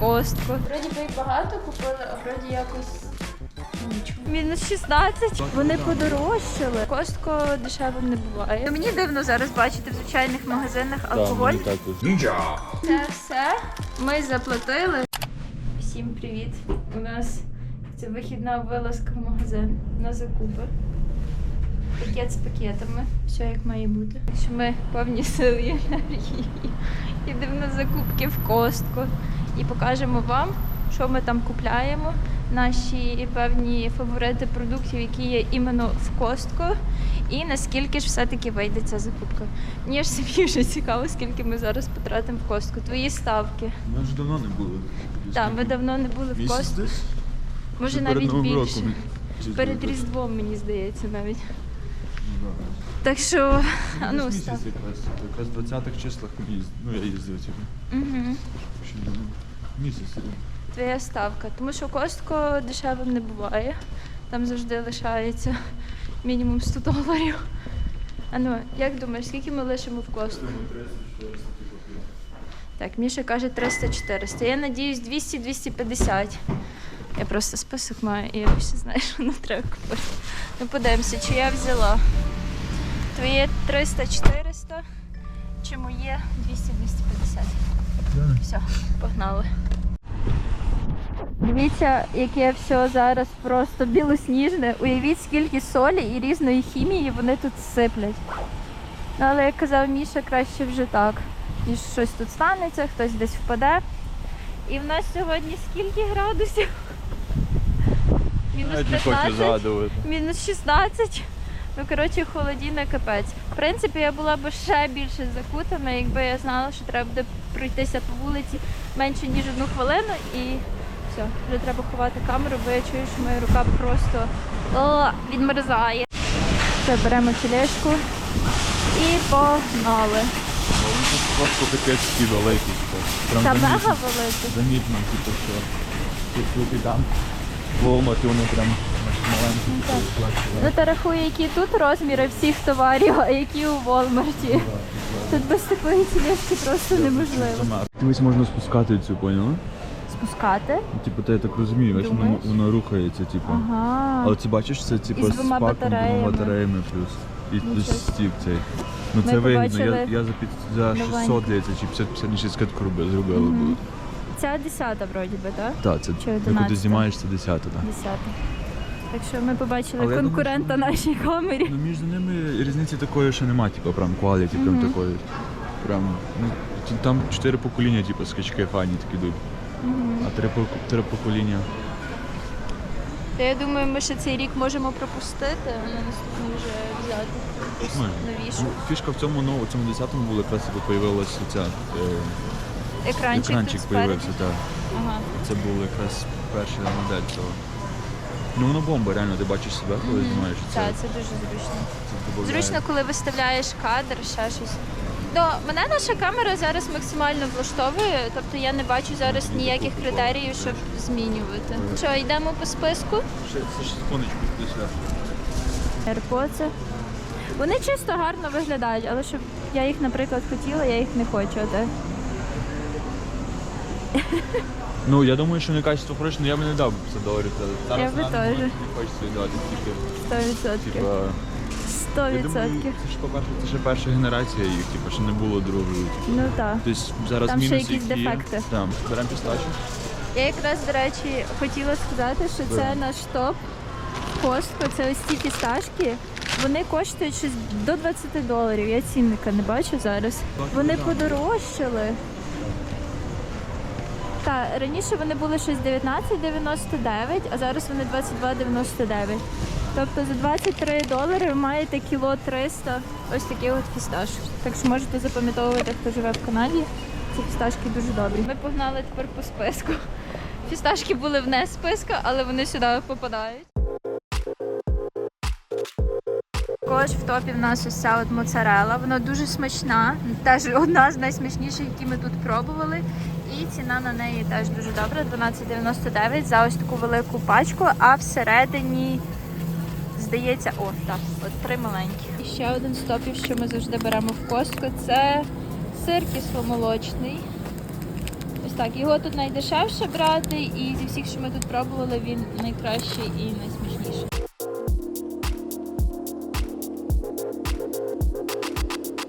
костку. Вроді би і багато купили, а вроді якось нічого. Мінус 16. Вони подорожчали. Костко дешевим не буває. Мені дивно зараз бачити в звичайних магазинах алкоголь. Це все. Ми заплатили. Всім привіт. У нас це вихідна вилазка в магазин на закупи. Пакет з пакетами. Все як має бути. Що ми повні сили і енергії. Йдемо на закупки в костку і покажемо вам, що ми там купляємо. Наші певні фаворити продуктів, які є іменно в костку, і наскільки ж все-таки вийде ця закупка. Мені ж самі вже цікаво, скільки ми зараз потратимо в костку. Твої ставки. Ми вже давно не були. Так, ми давно не були в костку. десь? Може Чи навіть перед більше. роком? Перед Різдвом, мені здається, навіть. Ну, да. Так що, а ну, місяць став. якраз. В 20-х числах. Ну, я їздив. Угу. Місяць. Твоя ставка. Тому що костко дешевим не буває. Там завжди лишається мінімум 100 доларів. А ну, як думаєш, скільки ми лишимо в костку? Так, Міша каже 300-400. Я надіюсь 200-250. Я просто список маю і я ще знаю, що не треба купити. Ну подивимося, чи я взяла. Твоє 300-400, чи моє 200-250. Все, погнали. Дивіться, яке все зараз просто білосніжне. Уявіть, скільки солі і різної хімії вони тут сиплять. Ну, але як казав Міша, краще вже так. Ніж щось тут станеться, хтось десь впаде. І в нас сьогодні скільки градусів? Мінус Навіть не хочу 15, мінус 16. Ну, коротше, холодіна капець. В принципі, я була б ще більше закутана, якби я знала, що треба буде пройтися по вулиці менше, ніж одну хвилину і все, вже треба ховати камеру, бо я чую, що моя рука просто о, відмерзає. Все, беремо тележку і погнали. Просто таке типу. Прям Та замітно. мега велика. Замітно, типу, що тут тут і там. Волмарті вони прям маленькі. Ну, так. Ну та рахуй, які тут розміри всіх товарів, а які у Волмарті. Тут без такої тележки просто неможливо. Дивись, можна спускати цю, поняла? Спускати? Типу, та я так розумію, бачиш, воно, Думаєш? воно рухається, типу. Ага. Але ти бачиш, це типу з з двома паком, батареями. двома батареями плюс. І Нічого плюс цей. Ну Ми це вигідно. Я, побачили я за, під, за 600, новеньке. здається, чи 50 56 скидку робили, зробили Мгм. Ця десята, вроді би, так? Так, це Чи яку ти 11? знімаєш, це 10, так. Десята. Так що ми побачили Але я конкурента нашій камері. Ну між ними різниці такої, що нема, типу, прям кваліті, прям Мгм. такої. Прям, ну, ті- там чотири покоління, типу, скачки фані такі йдуть. А три, три покоління. Та я думаю, ми ще цей рік можемо пропустити, а на наступний вже взяти якусь новішу. Ну, фішка в цьому новому, цьому 10-му була якраз появилася ця е, Екранчик, екранчик тут появився, так. Ага. Це був якраз перша модель цього. Ну воно бомба, реально, ти бачиш себе, коли Мгм. знімаєш. Це, Так, це дуже зручно. це. Зручно, коли виставляєш кадр, ще щось. Ну, мене наша камера зараз максимально влаштовує, тобто я не бачу зараз ніяких критеріїв, щоб змінювати. Що, йдемо по списку? Ще, секундочку, після. AirPods. Вони чисто гарно виглядають, але щоб я їх, наприклад, хотіла, я їх не хочу. Так? Ну, я думаю, що не качество хороше, але я б не дав 50 доларів. Зараз Я би на- теж. Не хочеться віддавати тільки. 100%. Типа, я 100%. думаю, це ж, по-перше, це ще перша генерація їх, типу, що не було другої. Ну так. Тобто зараз Там ще мінуси, якісь які є. дефекти. Там, беремо пістачу. Я якраз, до речі, хотіла сказати, що це наш топ. Костко, це ось ці фісташки. Вони коштують щось до 20 доларів. Я цінника не бачу зараз. Вони подорожчали. Так, раніше вони були щось 19,99, а зараз вони 22,99. Тобто за 23 долари ви маєте кіло 300 ось таких от фісташок. Так що можете запам'ятовувати, хто живе в Канаді. Ці фісташки дуже добрі. Ми погнали тепер по списку. Фісташки були вне списку, але вони сюди попадають. Також в топі в нас ось ця от моцарела. Вона дуже смачна. Теж одна з найсмачніших, які ми тут пробували. І ціна на неї теж дуже добра. 12,99 за ось таку велику пачку, а всередині. Здається, о, так, от три маленькі. І ще один з топів, що ми завжди беремо в костку, це сир кисломолочний. Ось так, його тут найдешевше брати, і зі всіх, що ми тут пробували, він найкращий і найсмачніший.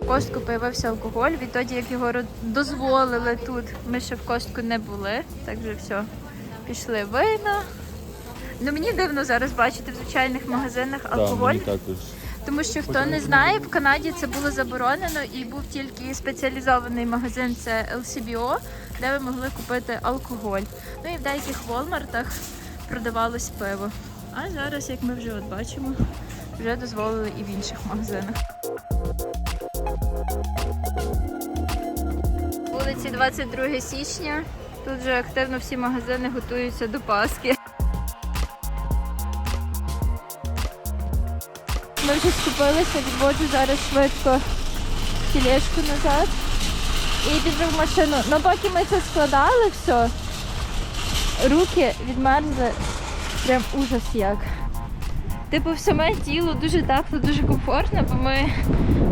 В Костку появився алкоголь. Відтоді, як його дозволили тут, ми ще в костку не були. Так вже все. Пішли вина. Ну мені дивно зараз бачити в звичайних магазинах алкоголь. також. Тому що хто не знає, в Канаді це було заборонено і був тільки спеціалізований магазин, це LCBO, де ви могли купити алкоголь. Ну і в деяких Walmartах продавалось пиво. А зараз, як ми вже от бачимо, вже дозволили і в інших магазинах. Вулиці 22 січня. Тут вже активно всі магазини готуються до Пасхи. Ми вже скупилися, відводжу зараз швидко тележку назад і біжу в машину. Ну поки ми це складали все, руки відмерзли прям ужас як. Типу, в саме тіло дуже тепло, дуже комфортно, бо ми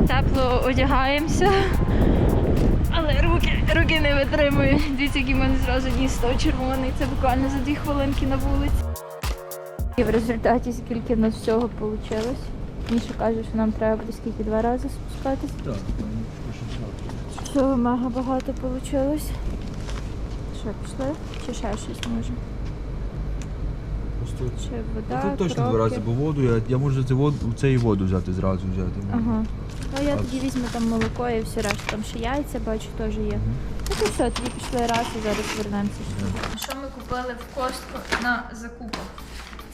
тепло одягаємося. Але руки, руки не витримують. Дивіться, який в мене зразу ніс став червоний. Це буквально за дві хвилинки на вулиці. І в результаті скільки нас всього вийшло. Міша каже, що нам треба буде скільки два рази спускатись. Так, Всього мега багато вийшло. Що, пішли? Чи ще щось може? Чи вода? Це точно кроки? два рази, бо воду я, я можу це воду, це і воду взяти зразу взяти. Ага. Ну я А- тоді візьму там молоко і все решта. Там ще яйця бачу теж є. Ну то все, тоді пішли раз і зараз вернемося. Що ми купили в костку на закупах?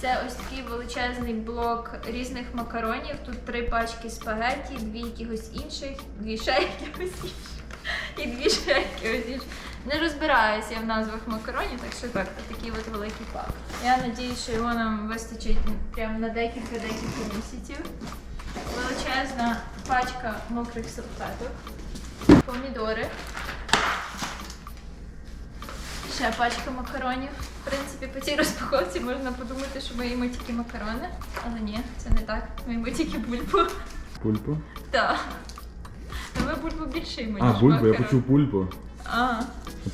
Це ось такий величезний блок різних макаронів. Тут три пачки спагетті, дві якихось інших, дві ще якихось інших і дві ще якихось інших. Не розбираюся я в назвах макаронів, так що так, такий от великий пак. Я надіюсь, що його нам вистачить прямо на декілька-декілька місяців. Величезна пачка мокрих салфеток, помідори. Ще пачка макаронів. В принципі, по цій розпаковці можна подумати, що ми їмо тільки макарони, але ні, це не так. Ми їмо тільки бульбу. Пульпу? Так. Ну, Ми бульбу більше їмо, А, ніж пульпу, я макарон. почув пульпу. А,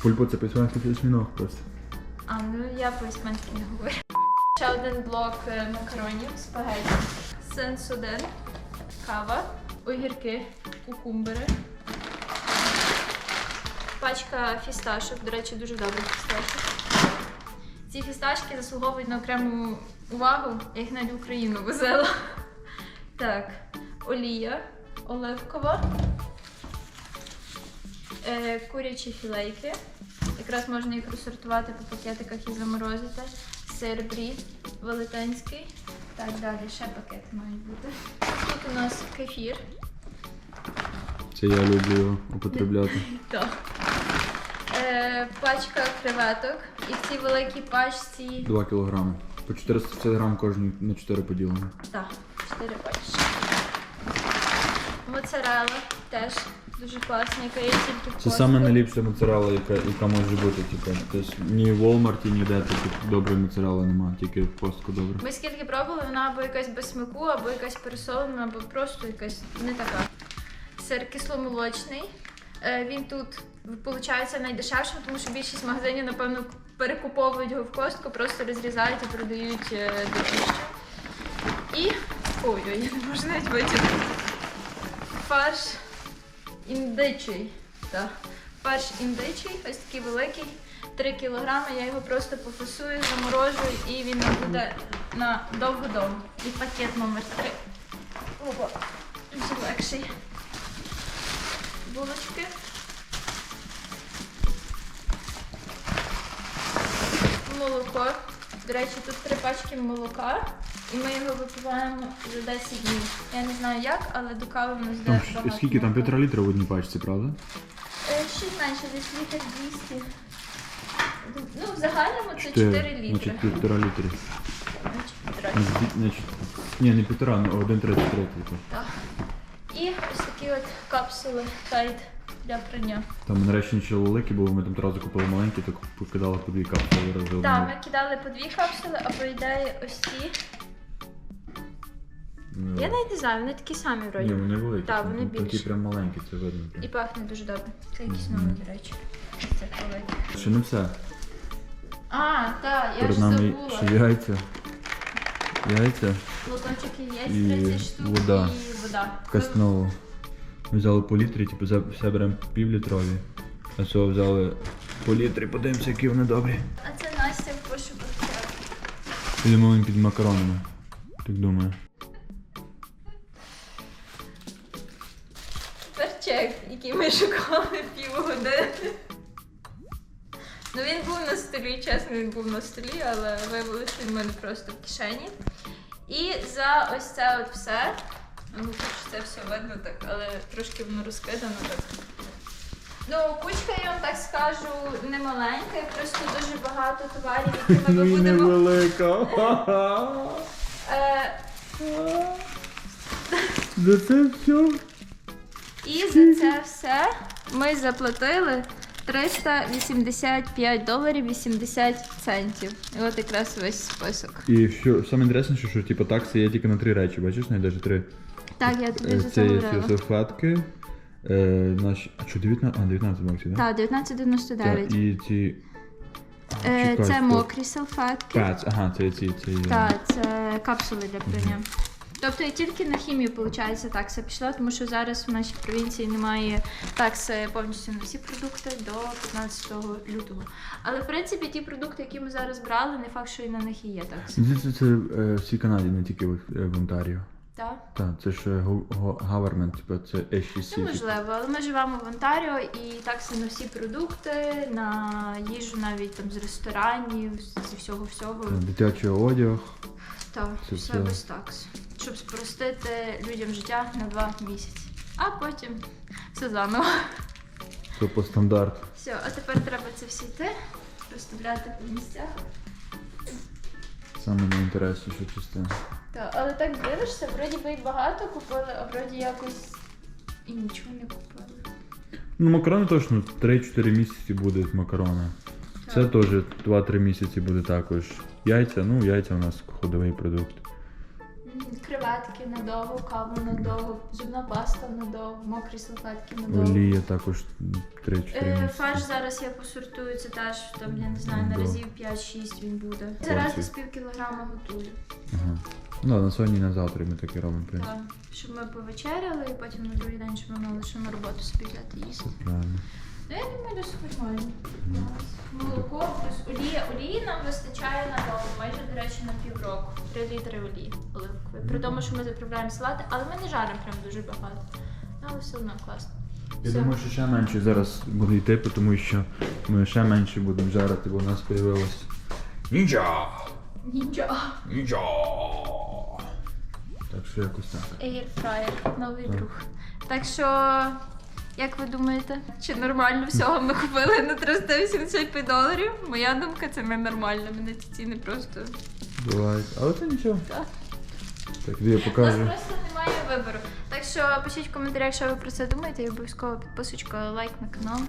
Пульпу це письменський осьміног просто. а, ну я по-іспанськи не говорю. Ще один блок е, макаронів, спагетті, сенсуден, кава, огірки, кукумбери. Пачка фісташок, до речі, дуже добрі фісташки. Ці фісташки заслуговують на окрему увагу, я їх навіть в Україну возила. Так, олія оливкова, е, курячі філейки. Якраз можна їх розсортувати по пакетиках і заморозити. Сир брі велетенський. Так, далі ще пакети мають бути. Тут у нас кефір. Це я люблю його употребляти. Так. Е, пачка креветок. І в цій великій пачці. 2 кілограми. По 450 грам кожен на 4 поділено. Так, 4 пачки. Моцарелла теж дуже класна, яка є тільки в Це Costco. саме найліпша моцарелла, яка, яка може бути. Типу. Тобто ні в Walmart, ніде тут доброї моцарелли немає, тільки в постку добре. Ми скільки пробували, вона або якась без смаку, або якась пересолена, або просто якась не така. Сир кисломолочний. Е, Він тут виходить найдешевшим, тому що більшість магазинів, напевно, перекуповують його в костку, просто розрізають і продають е, дорожче. І. Ой-ой, я не можу навіть витягнути. Фарш індичий. Так. Фарш індичий, ось такий великий. 3 кілограми, я його просто пофасую, заморожую і він буде на довго-довго. І пакет номер 3. Опа, вже легший. Булочки. Молоко. До речі, тут три пачки молока, і ми його випиваємо за 10 днів. Я не знаю як, але до кави в нас Там ж- багато скільки там півтора літра в одній пачці, правда? Е, Щось менше, десь літр 200. Ну, в загальному це 4 Чотири. літри. Значить півтора літри. Значить, півтора. Значить, ні, не півтора, ну 1,33 типу. Так. Такі капсули тайт для прання. Там нарешті ще великі, бо ми там одразу купили маленькі, так покидали по дві капсули разом. Так, ми кидали по дві капсули, а по ідеї ось ці Ну, Я навіть не знаю, вони такі самі Ні, вроді. вони великі. Так, вони Такі більші. прям маленькі, це видно. І пахне дуже добре. Це якісь нові, до речі. Це великі. Ще не все. А, так, я Перед ж нами забула. ще яйця. Яйця Лоточок є, І 30 штук вода. і вода. каснову. Взяли по літрі, типу за- все беремо півлітрові. А цього взяли по літрі, подивимося, які вони добрі. А це Настя в пошуках. Я він під макаронами. Так думаю. Тепер чек, який ми шукали півгодини. Ну він був на столі, чесно, він був на столі, але виявилося, що він в мене просто в кишені. І за ось це от все. Це все видно так, але трошки воно розкидано так. Ну, кучка, я вам так скажу, не маленька, і просто дуже багато товарів, які ми будемо. велика. Е, За це все. І за це все ми заплатили 385 доларів 80 центів. І от якраз весь список. І що саме інтересніше, що типу такси є тільки на три речі, бачиш, навіть три. Так, я тобі Е, за Це це є говорила. салфетки. Е, наші... А що, 19? А, 19 баксів, так? Так, 1999. І ці. Е, чекай, Це стоп. мокрі салфетки. Пец, ага, це ці, це є. Так, це капсули для прання. Тобто і тільки на хімію, виходить, такса пішла, тому що зараз в нашій провінції немає такси повністю на всі продукти до 15 лютого. Але в принципі ті продукти, які ми зараз брали, не факт, що і на них і є такса. Це, це, це е, всій Канаді, не тільки в, е, в Онтаріо. Так? Так, це ж е, government, типу, це HCC. Ну, можливо, але ми живемо в Онтаріо і такси на всі продукти, на їжу навіть там з ресторанів, зі всього всього. Дитячий одяг. Так, Це все все. без такс. Щоб спростити людям життя на два місяці. А потім все заново. Це по стандарт. Все, а тепер треба це все йти, розставляти по місцях. Саме найінтересніша частина. Так, але так дивишся, вроді би і багато купили, а вроді якось і нічого не купили. Ну, макарони точно 3-4 місяці буде з макарона. Це теж 2-3 місяці буде також. Яйця, ну яйця у нас ходовий продукт. Креветки надовго, каву надовго, зубна паста надовго, мокрі салфетки надовго. Олія також 3-4 Е. Фарш зараз я посортую, це теж там, я не знаю, на Да. разів 5-6 він буде. Зараз Класно. десь пів кілограма готую. Ага. Ну, на сьогодні і на завтра ми таке робимо, в принципі. Так, щоб ми повечеряли і потім на другий день, щоб ми мали ще на роботу собі взяти їсти. Правильно. Ну, я думаю, досить нормально. Молоко плюс олія. Олії нам вистачає надовго, майже, до речі, на півроку. Три літри олії оливкової. При тому, що ми заправляємо салати, але ми не жаримо прям дуже багато. Але все одно класно. Я Все. думаю, що ще менше зараз буде йти, тому що ми ще менше будемо жарити, бо у нас з'явилось нінджа! Нічого. Нінджа! Так що якось так. Air fryer, новий друг. Так що, як ви думаєте, чи нормально всього ми купили на 385 доларів? Моя думка, це ненормально. Мене ці ціни просто. Буває. Але це нічого. Так. Так, я У нас просто немає вибору. Так що пишіть в коментарях, що ви про це думаєте, і обов'язково підписочка, лайк на канал.